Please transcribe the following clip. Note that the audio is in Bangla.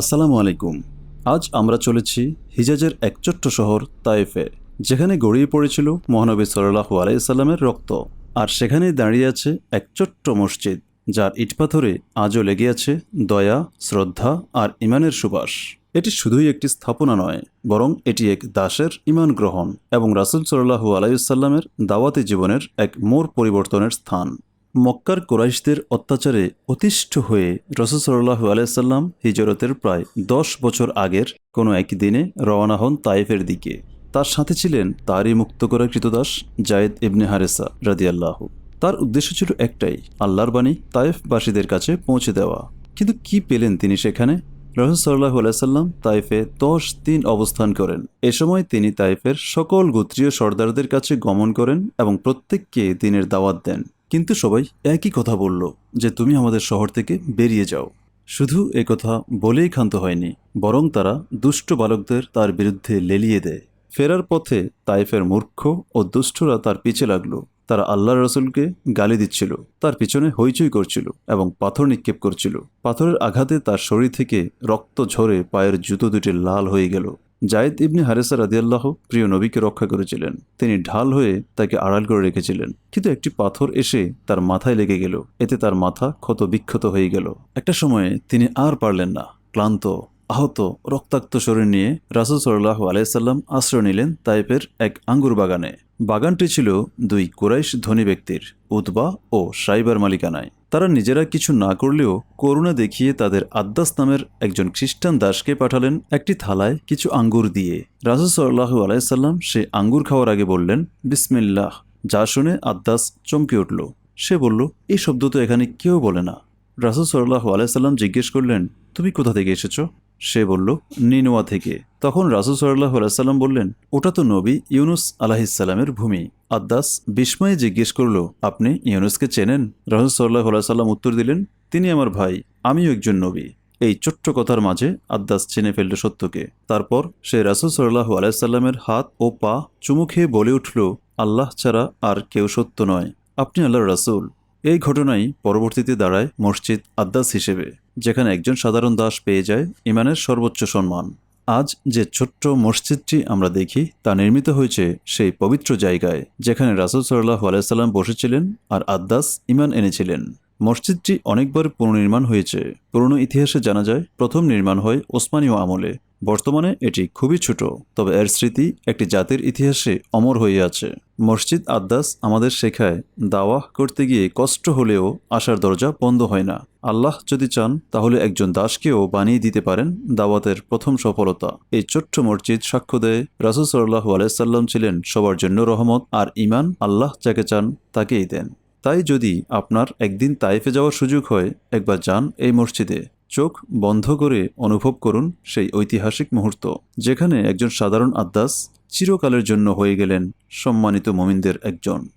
আসসালামু আলাইকুম। আজ আমরা চলেছি হিজাজের এক ছোট্ট শহর তায়েফে যেখানে গড়িয়ে পড়েছিল মহানবী সাল্লাহু আলাইসাল্লামের রক্ত। আর সেখানেই দাঁড়িয়ে আছে এক ছোট্ট মসজিদ, যার ইটপাথরে আজও লেগে আছে দয়া, শ্রদ্ধা আর ইমানের সুবাস। এটি শুধুই একটি স্থাপনা নয়, বরং এটি এক দাসের ইমান গ্রহণ এবং রাসুল সাল্লাহু আলাইসাল্লামের দাওয়াতি জীবনের এক মোর পরিবর্তনের স্থান। মক্কার কোরাইশদের অত্যাচারে অতিষ্ঠ হয়ে রসুসল্লাহু আলাইসাল্লাম হিজরতের প্রায় দশ বছর আগের কোনো এক দিনে রওনা হন তাইফের দিকে। তার সাথে ছিলেন তারই মুক্ত করা কৃতদাস জায়েদ ইবনে হারেসা রাদিয়াল্লাহ। তার উদ্দেশ্য ছিল একটাই, আল্লাহর বাণী তাইফবাসীদের কাছে পৌঁছে দেওয়া। কিন্তু কি পেলেন তিনি সেখানে? রহসাল্লাহ আলাইসাল্লাম তাইফে দশ দিন অবস্থান করেন। এ সময় তিনি তাইফের সকল গোত্রীয় সর্দারদের কাছে গমন করেন এবং প্রত্যেককে দিনের দাওয়াত দেন। কিন্তু সবাই একই কথা বলল যে তুমি আমাদের শহর থেকে বেরিয়ে যাও। শুধু কথা বলেই ক্ষান্ত হয়নি, বরং তারা দুষ্ট বালকদের তার বিরুদ্ধে লেলিয়ে দেয়। ফেরার পথে তাইফের মূর্খ ও দুষ্টরা তার পিছে লাগল। তারা আল্লাহ রসুলকে গালি দিচ্ছিল, তার পিছনে হইচই করছিল এবং পাথর নিক্ষেপ করছিল। পাথরের আঘাতে তার শরীর থেকে রক্ত ঝরে পায়ের জুতো দুটি লাল হয়ে গেল। জায়েদ ইবনি হারেসা রাদিয়াল্লাহ প্রিয় নবীকে রক্ষা করেছিলেন। তিনি ঢাল হয়ে তাকে আড়াল করে রেখেছিলেন। কিন্তু একটি পাথর এসে তার মাথায় লেগে গেল। এতে তার মাথা ক্ষত বিক্ষত হয়ে গেল। একটা সময়ে তিনি আর পারলেন না। ক্লান্ত, আহত, রক্তাক্ত শরীর নিয়ে রাসুল সাল্লাহ আলাইসাল্লাম আশ্রয় নিলেন তাইপের এক আঙ্গুর বাগানে। বাগানটি ছিল দুই কুরাইশ ধনী ব্যক্তির, উতবা ও সাইবার মালিকানায়। তারা নিজেরা কিছু না করলেও করুণা দেখিয়ে তাদের আদ্দাস নামের একজন খ্রিস্টান দাসকে পাঠালেন একটি থালায় কিছু আঙ্গুর দিয়ে। রাসুল সাল্লাহু আলাইসাল্লাম সে আঙ্গুর খাওয়ার আগে বললেন, বিসমিল্লাহ। যা শুনে আদ্দাস চমকে উঠল। সে বলল, এই শব্দ তো এখানে কেউ বলে না। রাসুল সাল্লাহু আলাইসাল্লাম জিজ্ঞেস করলেন, তুমি কোথা থেকে এসেছ? সে বলল, নিনোয়া থেকে। তখন রাসুল সাল্লাহ আলাইসাল্লাম বললেন, ওটা তো নবী ইউনুস আলাহিসাল্লামের ভূমি। আদ্দাস বিস্ময়ে জিজ্ঞেস করল, আপনি ইউনুসকে চেনেন? রাসুল সাল্লাহ আলাইসাল্লাম উত্তর দিলেন, তিনি আমার ভাই, আমিও একজন নবী। এই ছোট্ট কথার মাঝে আদ্দাস চিনে ফেলল সত্যকে। তারপর সে রাসুল সাল্লাহ আলাইসাল্লামের হাত ও পা চুমু খেয়ে বলে উঠল, আল্লাহ ছাড়া আর কেউ সত্য নয়। আপনি আল্লাহ রাসুল। এই ঘটনাই পরবর্তীতে দাঁড়ায় মসজিদ আদ্দাস হিসেবে, যেখানে একজন সাধারণ দাস পেয়ে যায় ইমানের সর্বোচ্চ সম্মান। আজ যে ছোট্ট মসজিদটি আমরা দেখি, তা নির্মিত হয়েছে সেই পবিত্র জায়গায়, যেখানে রাসুল সাল্লাহ আলাইসাল্লাম বসেছিলেন আর আদ্দাস ইমান এনেছিলেন। মসজিদটি অনেকবার পুনর্নির্মাণ হয়েছে। পুরনো ইতিহাসে জানা যায়, প্রথম নির্মাণ হয় ওসমানীয় আমলে। বর্তমানে এটি খুবই ছোট, তবে এর স্মৃতি একটি জাতির ইতিহাসে অমর হয়ে আছে। মসজিদ আদ্দাস আমাদের শেখায়, দাওয়াহ করতে গিয়ে কষ্ট হলেও আসার দরজা বন্ধ হয় না। আল্লাহ যদি চান, তাহলে একজন দাসকেও বানিয়ে দিতে পারেন দাওয়াতের প্রথম সফলতা। এই ছোট্ট মসজিদ সাক্ষ্য দেয়, রাসুল সাল্লাহ আলাইসাল্লাম ছিলেন সবার জন্য রহমত আর ইমান আল্লাহ যাকে চান, তাকেই দেন। তাই যদি আপনার একদিন তাইফে যাওয়ার সুযোগ হয়, একবার যান এই মসজিদে। চোখ বন্ধ করে অনুভব করুন সেই ঐতিহাসিক মুহূর্ত, যেখানে একজন সাধারণ আদ্দাস চিরকালের জন্য হয়ে গেলেন সম্মানিত মমিনদের একজন।